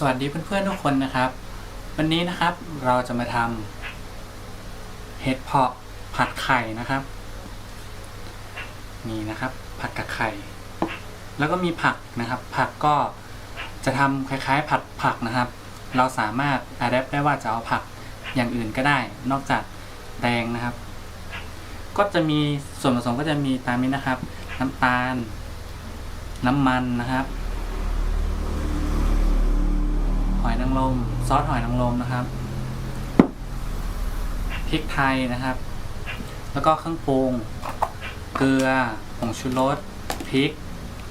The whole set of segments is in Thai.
สวัสดีเพื่อนๆทุกคนนะครับ วันนี้นะครับเราจะมาทำเห็ดเพาะผัดไข่นะครับ นี่นะครับ ผัดกับไข่ แล้วก็มีผักนะครับ ผักก็จะทำคล้ายๆ ผัดผักนะครับ เราสามารถอาดได้ว่าจะเอาผักอย่างอื่นก็ได้ นอกจากแดงนะครับ ก็จะมีส่วนผสมก็จะมีตามนี้นะครับ น้ำตาล น้ำมันนะครับ หอยนางรมซอสหอยนางรมนะครับพริกไทยนะครับ แล้วก็เครื่องปรุงเกลือผงชูรสพริก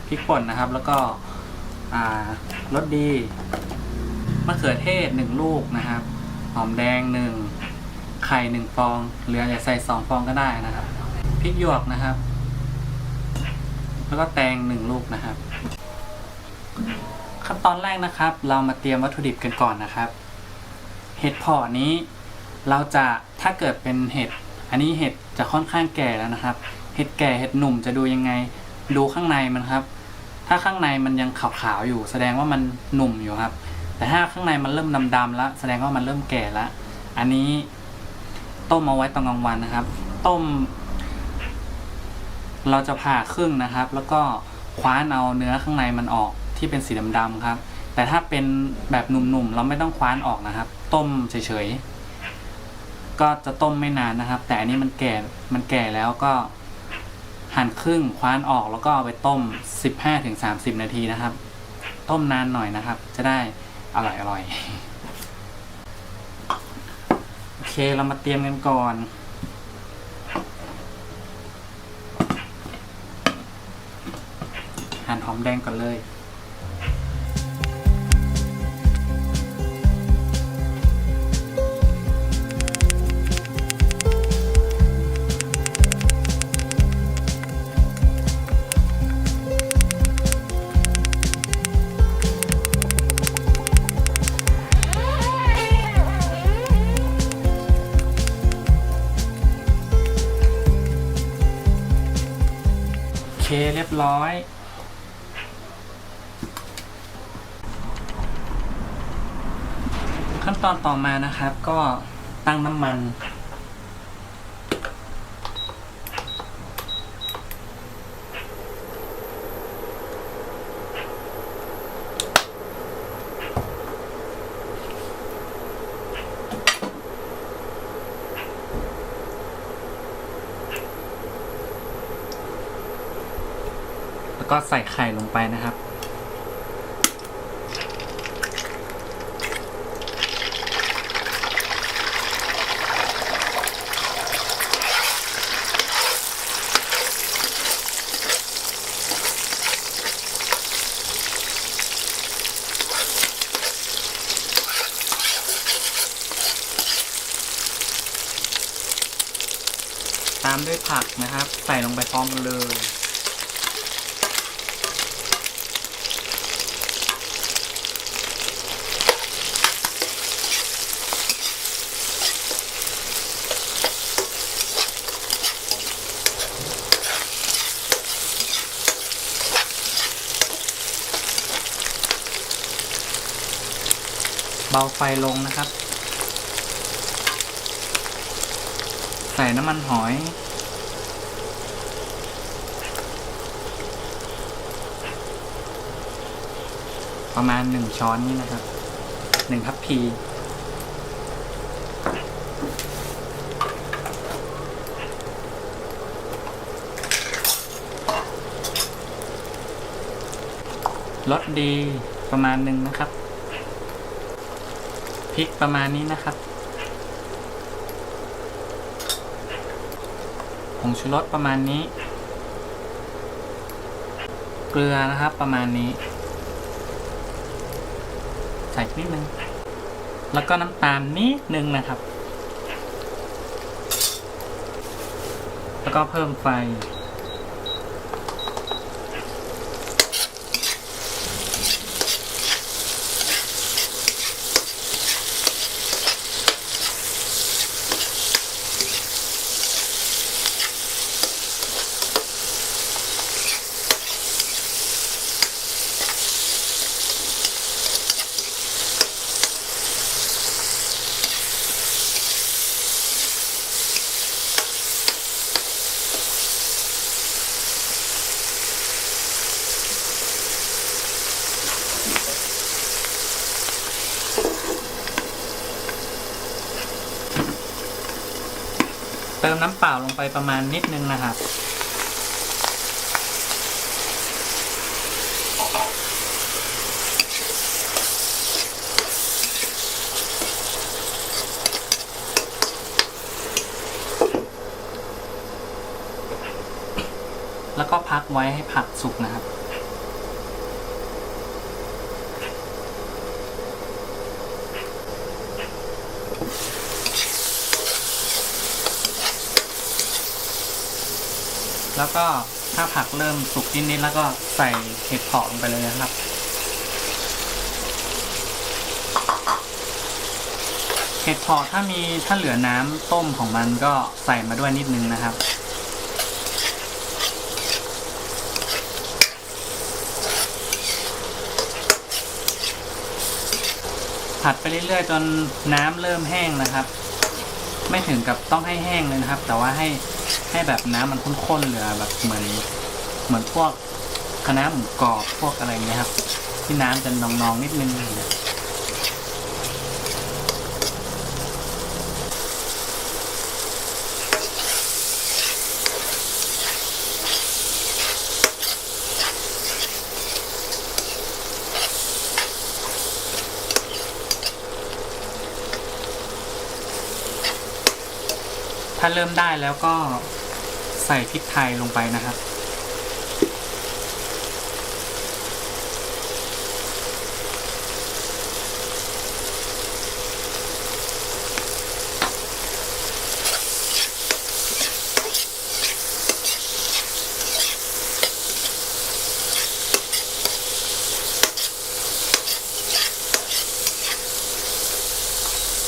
พริกป่นนะครับ แล้วก็รสดีมะเขือเทศหนึ่งลูกนะครับ หอมแดงหนึ่งไข่หนึ่งฟอง เหลือจะใส่สองฟองก็ได้นะครับพริกหยวกนะครับ แล้วก็แตงหนึ่งลูกนะครับ ขั้นตอนแรกนะครับ เรามาเตรียมวัตถุดิบกันก่อนนะครับ เห็ดเพาะนี้ เราจะถ้าเกิดเป็นเห็ด อันนี้เห็ดจะค่อนข้างแก่แล้วนะครับ เห็ดแก่เห็ดหนุ่มจะดูยังไง ดูข้างในมันครับ ถ้าข้างในมันยังขาวๆอยู่ แสดงว่ามันหนุ่มอยู่ครับ แต่ถ้าข้างในมันเริ่มดำๆแล้วแสดงว่ามันเริ่มแก่แล้วอันนี้ต้มเอาไว้ตอนกลางวันนะครับ ต้ม เราจะผ่าครึ่งนะครับ แล้วก็คว้านเอาเนื้อข้างในมันออก ที่เป็นสีดำๆครับ แต่ถ้าเป็นแบบหนุ่มๆ เราไม่ต้องคว้านออกนะครับ ต้มเฉยๆ ก็จะต้มไม่นานนะครับ แต่อันนี้มันแก่มันแก่แล้วก็หั่นครึ่งคว้านออกแล้วก็เอาไปต้ม 15-30 นาทีนะครับ ต้มนานหน่อยนะครับ จะได้อร่อยอร่อยโอเคเรามาเตรียมกันก่อนหั่นหอมแดงก่อนเลย เรียบร้อยขั้นตอนต่อมานะครับก็ตั้งน้ำมัน ก็ใส่ไข่ลงไปนะครับ ตามด้วยผักนะครับ ใส่ลงไปพร้อมกันเลย บาไฟลงนะครับ ใส่น้ำมันหอย ประมาณหนึ่งช้อนนี่นะครับหนึ่งทัพพีรสดีประมาณหนึ่งนะครับ พริกประมาณนี้นะครับผงชูรสประมาณนี้ เกลือนะครับประมาณนี้ ใส่นิดนึง แล้วก็น้ำตาลนิดนึงนะครับ แล้วก็เพิ่มไฟ ติมน้ำเปล่าลงไปประมาณนิดนึงนะครับ แล้วก็พักไว้ให้ผักสุกนะครับ แล้วก็ถ้าผักเริ่มสุกนิดๆแล้วก็ใส่เห็ดเผาะลงไปเลยนะครับ เห็ดเผาะถ้ามีถ้าเหลือน้ำต้มของมันก็ใส่มาด้วยนิดนึงนะครับผัดไปเรื่อยๆจนน้ำเริ่มแห้งนะครับ ไม่ถึงกับต้องให้แห้งเลยนะครับ แต่ว่าให้ ให้แบบน้ำมันข้นๆเหลือแบบเหมือนเหมือนพวกคะน้าหมูกรอบพวกอะไรเงี้ยครับ ที่น้ำจะนองๆนิดนึงเงี้ยาเริ่มได้แล้วก็ใส่พริกไทยลงไปนะครับ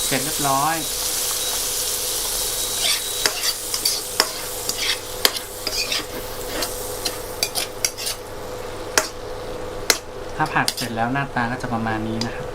เสร็จเรียบร้อย ถ้าผัดเสร็จแล้วหน้าตาก็จะประมาณนี้นะครับ